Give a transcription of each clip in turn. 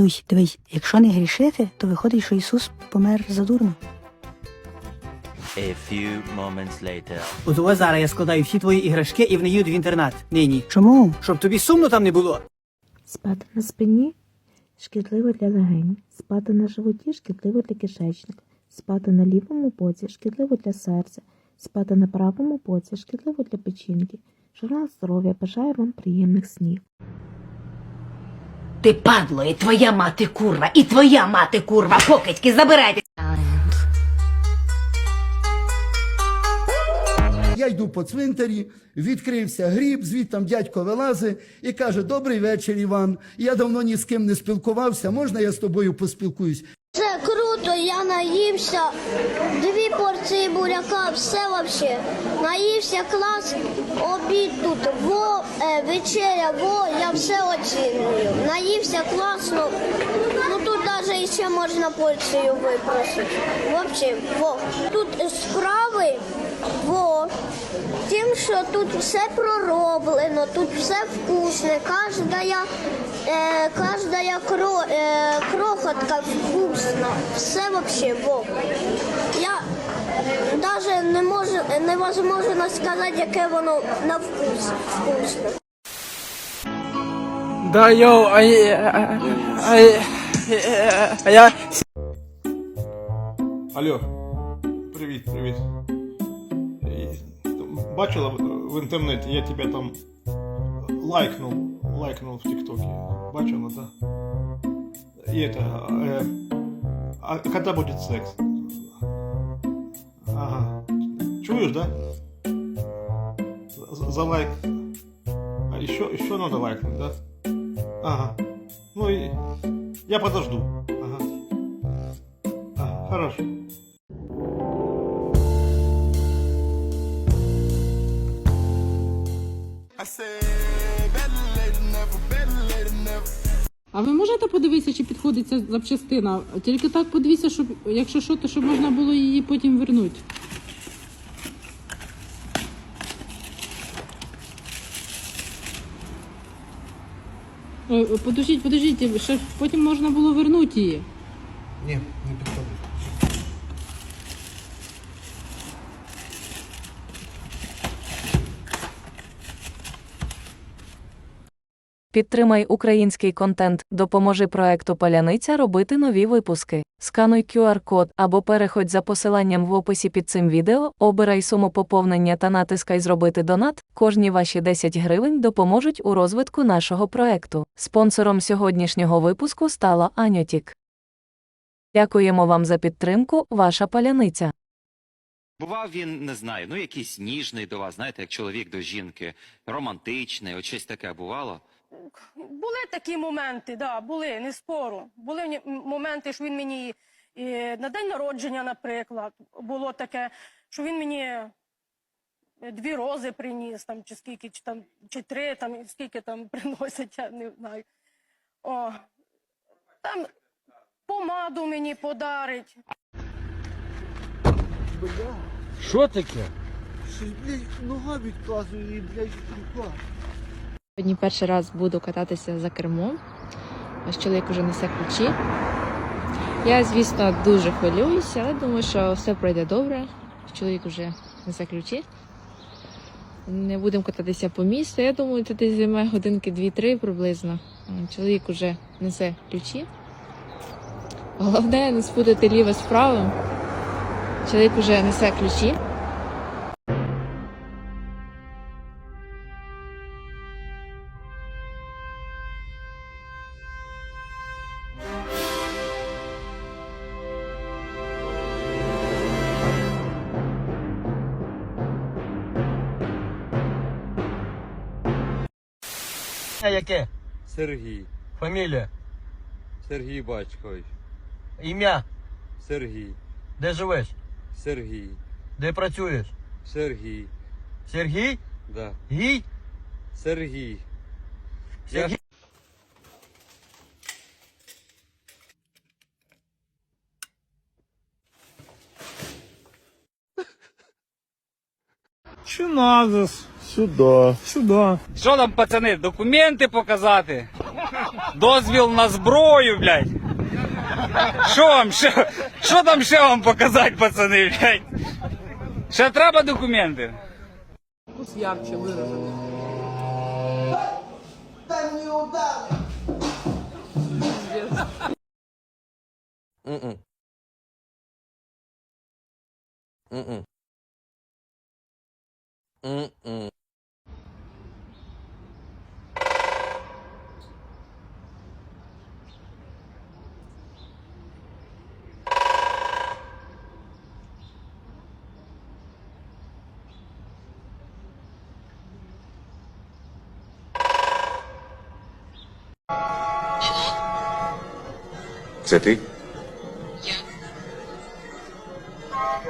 дідусь, дивись, якщо не грішити, то виходить, що Ісус помер задурно. A few moments later. От ось зараз я складаю всі твої іграшки і їдуть в інтернат. Нині. Чому? Щоб тобі сумно там не було. Спати на спині шкідливо для легень, спати на животі шкідливо для кишечника, спати на лівому боці шкідливо для серця, спати на правому боці шкідливо для печінки. Журнал здоров'я бажає вам приємних снів. Ти падло, і твоя мати курва, і твоя мати курва, покидьки, забирайте. Я йду по цвинтарі, відкрився гріб, звідтам дядько вилазить і каже: Добрий вечір, Іван. Я давно ні з ким не спілкувався. Можна я з тобою поспілкуюсь? Я наївся. Дві порції буряка, все вообще. Наївся клас, обід тут, во, е, вечеря, во, я все оцінюю. Наївся класно. Ну тут навіть ще можна порцію випросити. В общем, во. Тут справи, во. Тим, що тут все пророблено, тут все вкусне, кожна, е, кожна кро, е, крохотка вкусна. Все вообще, во. Я навіть не можу, невозможно сказати, яке воно на вкус вкусне. Да, йоу, а я... А, я- а я... Алло, привіт, привіт. Бачила в- в інтернеті, я тебе там лайкнув, лайкнув в ТикТоке. Бачила, да? И это, э, а когда будет секс? Ага. Чуешь, да? За, за лайк. А еще, еще надо лайкнуть, да? Ага. Ну и я подожду. Ага. А, хорошо. А ви можете подивитися, чи підходить ця запчастина? Тільки так подивіться, щоб якщо що, то щоб можна було її потім вернути. Ой, ой, Подождіть, подождіть, щоб потім можна було вернути її. Ні, не підходить. Підтримай український контент, допоможи проекту Паляниця робити нові випуски. Скануй QR-код або переходь за посиланням в описі під цим відео, обирай суму поповнення та натискай Зробити донат. Кожні ваші 10 гривень допоможуть у розвитку нашого проекту. Спонсором сьогоднішнього випуску стала Анютік. Дякуємо вам за підтримку, ваша паляниця. Бував він, не знаю, ну якийсь ніжний до вас, знаєте, як чоловік до жінки, романтичний, от щось таке бувало. Були такі моменти, да, були, не спору. Були моменти, що він мені і на день народження, наприклад, було таке, що він мені е, дві рози приніс, там, чи скільки, чи, там, чи три, там, скільки там приносять, я не знаю. О, там помаду мені подарить. Що таке? Сьогодні перший раз буду кататися за кермом. Ось чоловік вже несе ключі. Я, звісно, дуже хвилююся, але думаю, що все пройде добре. Чоловік вже несе ключі. Не будемо кататися по місту. Я думаю, це десь займе годинки 2-3 приблизно. Чоловік вже несе ключі. Головне не спутати ліве з правим. Чоловік вже несе ключі. Сергій. Фамілія? Сергій Батькович. Ім'я? Сергій. Де живеш? Сергій. Де працюєш? Сергій. Сергій? Да. Гій? Сергій. Сергій? Чи надо? Сюди. Сюди. Що там, пацани, документи показати? дозвіл на зброю, блядь. Що вам, що, що там ще вам показати, пацани, блядь? Ще треба документи? Ярче виражений. Це ти? Я.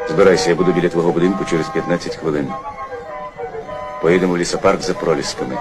Збирайся, я буду біля твого будинку через 15 хвилин. Поїдемо в лісопарк за пролісками.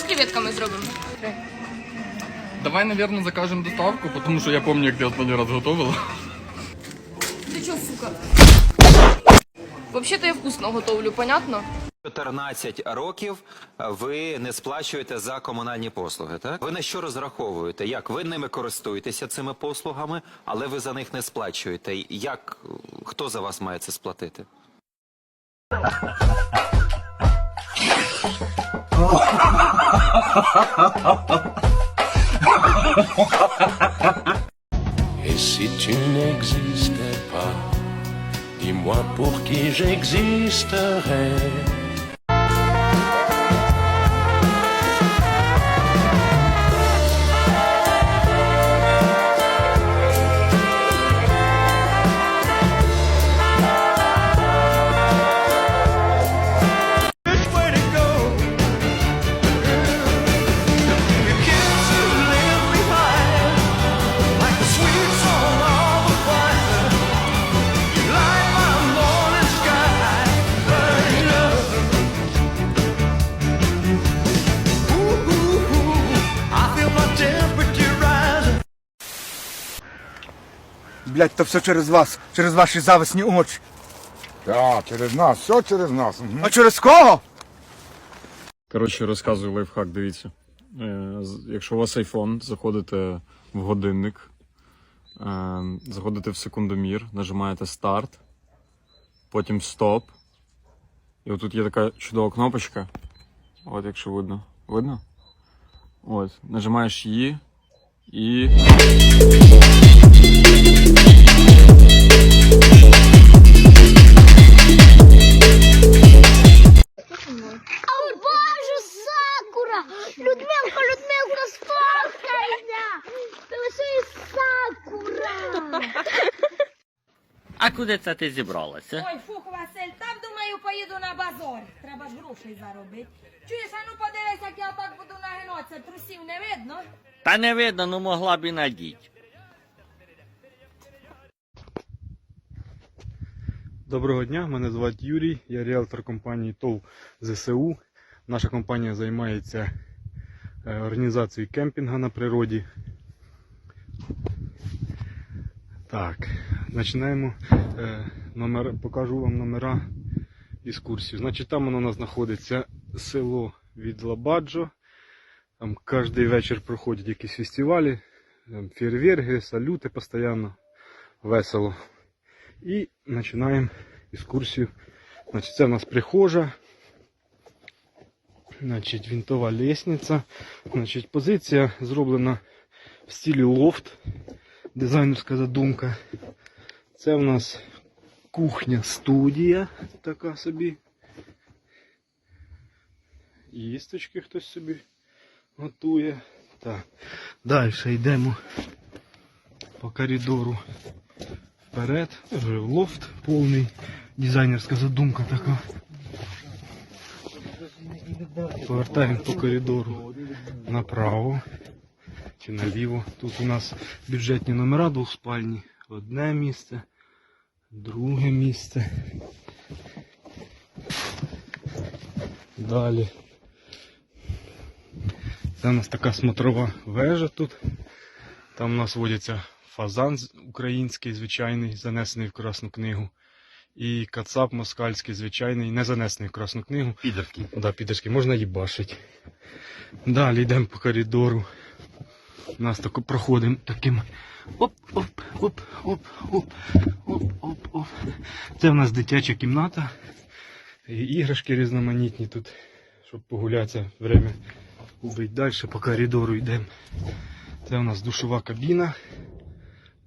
З креветками зробимо? Давай, наверное, закажем доставку, потому что я помню, як ти останній раз готувала. Ти чого, сука? Взагалі-то я вкусно готовлю, понятно? 14 років ви не сплачуєте за комунальні послуги, так? Ви на що розраховуєте? Як ви ними користуєтеся цими послугами, але ви за них не сплачуєте? Як хто за вас має це сплатити? Et si tu n'existais pas, dis-moi pour qui j'existerais. Блять, то все через вас, через ваші зависні очі. Так, через нас, все через нас. А через кого? Коротше, розказую лайфхак, дивіться. Е, з- Якщо у вас iPhone, заходите в годинник, е, заходите в секундомір, нажимаєте старт, потім стоп. І отут є така чудова кнопочка. От, якщо видно. Видно? От, нажимаєш її і. Куди це ти зібралася? Ой, фух, Василь, там думаю, поїду на базар. Треба ж грошей заробити. Чуєш, а ну подивись, як я так буду нагинатися, трусів не видно. Та не видно, ну могла б і надіть. Доброго дня, мене звати Юрій, я ріелтор компанії ТОВ ЗСУ. Наша компанія займається е, організацією кемпінга на природі. Так, починаємо. Е, Номер, покажу вам номера екскурсії. Значить, там воно у нас знаходиться село Відлабаджо. Там кожен вечір проходять якісь фестивалі, там фейерверки, салюти постійно, весело. І починаємо екскурсію. Значить, це в нас прихожа. Значить, вінтова лестниця. Значить, позиція зроблена в стилі лофт. Дизайнерська задумка. Це в нас кухня студія. Така собі. Їсточки хтось собі готує. Так. Далі йдемо по коридору вперед. Вже лофт повний. Дизайнерська задумка така. Повертаємо по коридору направо чи наліво. Тут у нас бюджетні номера двохспальні. Одне місце, друге місце. Далі. Це у нас така смотрова вежа тут. Там у нас водяться фазан український, звичайний, занесений в Красну книгу. І кацап москальський, звичайний, не занесений в Красну книгу. Підерський. Да, підерський, можна їбашить. Далі йдемо по коридору. У нас тако проходимо таким. Оп, оп, оп, оп, оп, оп, оп, оп. Це в нас дитяча кімната. І іграшки різноманітні тут, щоб погулятися, время убить. Далі по коридору йдемо. Це у нас душова кабіна,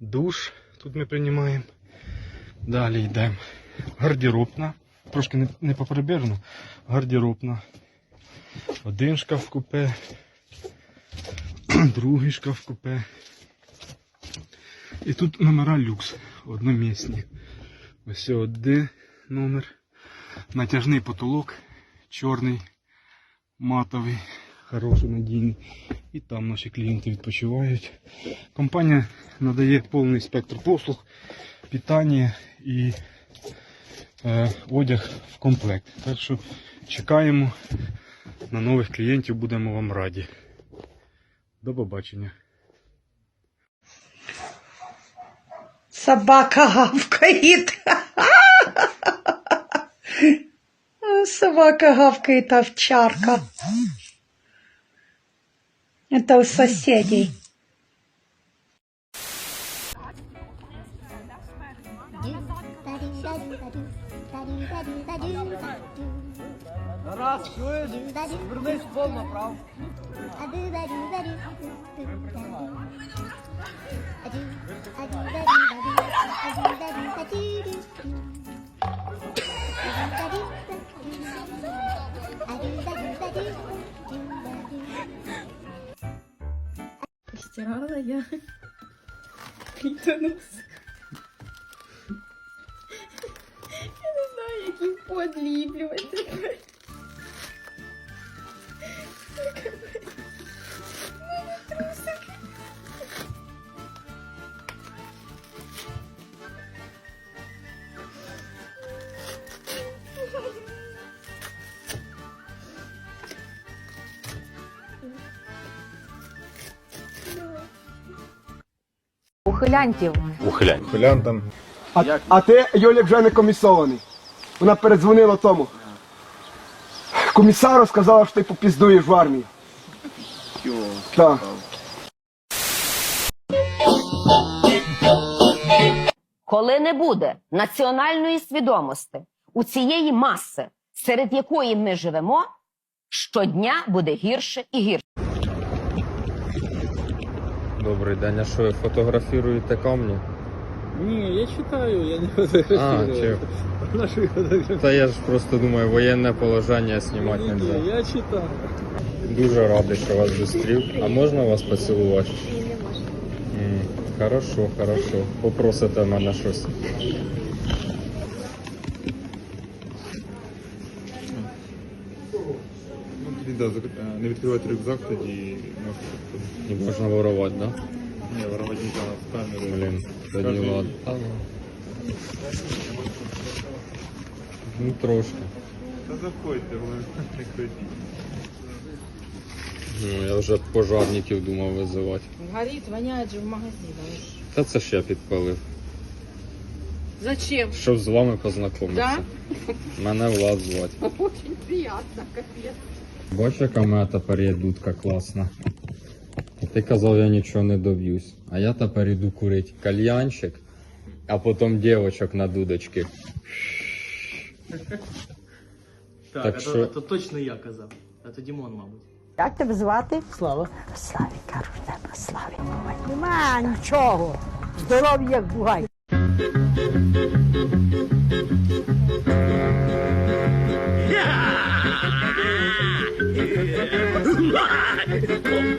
душ. Тут ми приймаємо. Далі йдемо. Гардеробна. Трошки не, не поприбережно. Гардеробна. Один шкаф купе. Другий шкаф купе. І тут номера люкс. Одномісні. Ось один номер. Натяжний потолок. Чорний, матовий, хороший, надійний. І там наші клієнти відпочивають. Компанія надає повний спектр послуг, питання і е, одяг в комплект. Так що чекаємо на нових клієнтів, будемо вам раді. До побачення. Собака гавкает. Собака гавкает, овчарка. Это у соседей. Раз, чуєш? Вернись пол направо. Стирала я. Клітонос. Я не знаю, як їх подліплювати. Ухилянтів. Ухилянтам. А, а ти, Юлік, вже не комісований. Вона передзвонила тому. Комісару сказала, що ти попіздуєш в армії. Так. Коли не буде національної свідомості у цієї маси, серед якої ми живемо, щодня буде гірше і гірше. Добрий день, а що ви фотографуєте камні? Ні, я читаю, я не А, чи... Наші фотографії. Та я ж просто думаю, воєнне положення знімати не можна. Я читаю. Дуже радий, що вас зустрів. А можна вас поцілувати? М, Хорошо, хорошо. Попросите в мене щось. Не відкривати рюкзак, тоді Не можна ворувати, так? Да? Не в камеру. Тоді Скажи. ладно. Ну. Трошки. Та заходьте, ви не. Ну, я вже пожарників думав визивати. Горить, воняет же в магазине. Та це ж я підпалив. Зачем? Щоб з вами познайомитися. Мене Влад звати. Очень приятно, капец. Бачиш, яка мене тепер є дудка класна. І ти казав, я нічого не доб'юсь. А я тепер іду курити кальянчик, а потім дівочок на дудочки. Так, що- то, точно я казав. А то Дімон, мабуть. Як тебе звати? Слава. Славі, кажу, тебе славі. Нема нічого. Здоров'я як бугай.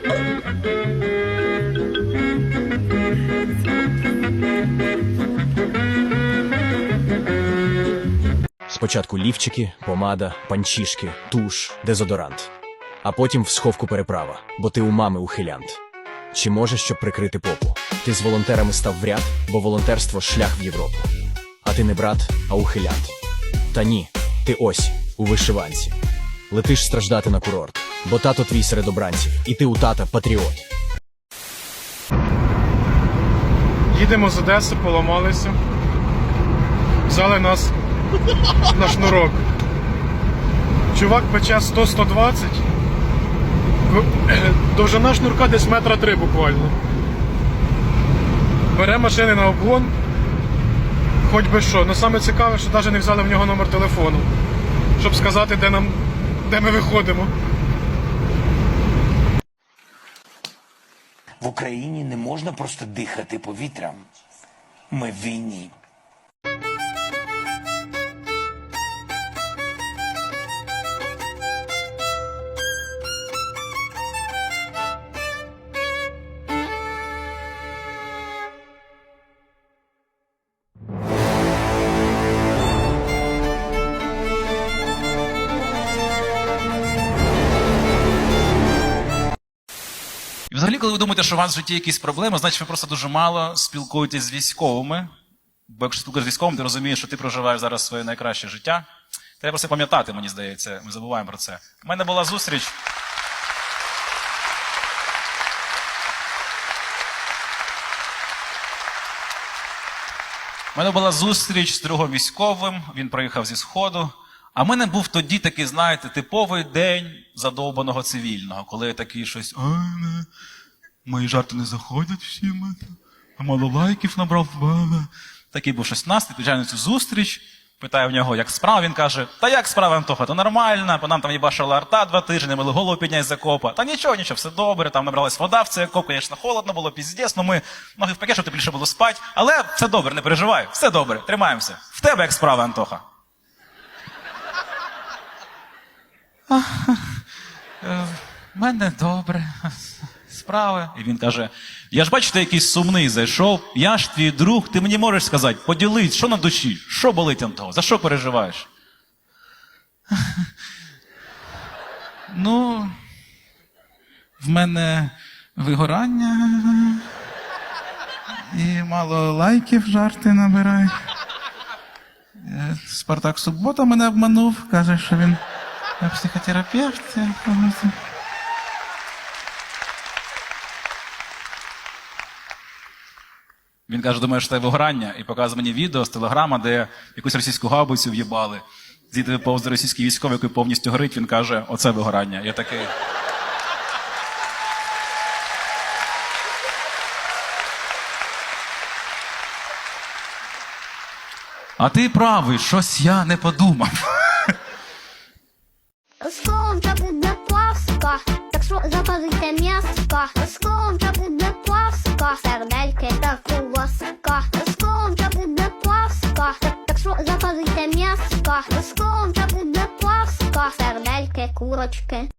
Спочатку лівчики, помада, панчішки, туш, дезодорант. А потім в сховку переправа, бо ти у мами ухилянт. Чи можеш, щоб прикрити попу? Ти з волонтерами став в ряд, бо волонтерство шлях в Європу. А ти не брат, а ухилянт. Та ні, ти ось, у вишиванці. Летиш страждати на курорт, бо тато твій серед обранців, і ти у тата патріот. Їдемо з Одеси, поламалися. Взяли нас на шнурок. Чувак пече 100-120. В- Довжина шнурка десь метра три буквально. Бере машини на обгон. Хоч би що. Ну саме цікаве, що навіть не взяли в нього номер телефону. Щоб сказати, де нам. де ми виходимо. В Україні не можна просто дихати повітрям. Ми в війні. Коли ви думаєте, що у вас в житті якісь проблеми, значить ви просто дуже мало спілкуєтесь з військовими. Бо якщо спілкуєшся з військовим, ти розумієш, що ти проживаєш зараз своє найкраще життя. Треба просто пам'ятати, мені здається, ми забуваємо про це. У мене була зустріч. У мене була зустріч з другом військовим, він приїхав зі Сходу. А в мене був тоді такий, знаєте, типовий день задовбаного цивільного, коли такий щось. «А, не, Мої жарти не заходять всі. мене, А мало лайків набрав. бла-бла». Такий був щось настрій, приїжджаю на цю зустріч, питаю в нього, як справа. Він каже: Та як справа, Антоха, то нормально, бо нам там їбашила арта два тижні, могли голову підняти з окопа. Та нічого, нічого, все добре, там набралась вода в цей окоп, звісно, холодно було, піздець, ну ми ноги в пакет, щоб тепліше було спати. Але все добре, не переживай, все добре, тримаємося. В тебе як справа, Антоха? «А, е, мене добре. Справи. І він каже: Я ж бачу, ти якийсь сумний зайшов. Я ж твій друг, ти мені можеш сказати, поділись, що на душі, що болить Антого, за що переживаєш? Ну, в мене вигорання. І мало лайків жарти набирає. Е, Спартак Субота мене обманув, каже, що він психотерапевт. Я кажу, Він каже, думає, що це вигорання, і показує мені відео з телеграма, де якусь російську гаубицю в'їбали. Звідти повз російський військовий, який повністю горить, він каже, оце вигорання. Я такий. А ти правий, щось я не подумав. Скоро буде пласка, так що запалите м'яска. Скоро буде пласка, сердельки та куласка. Запалите м'яска. Скоро буде пласка, сердельки, курочки.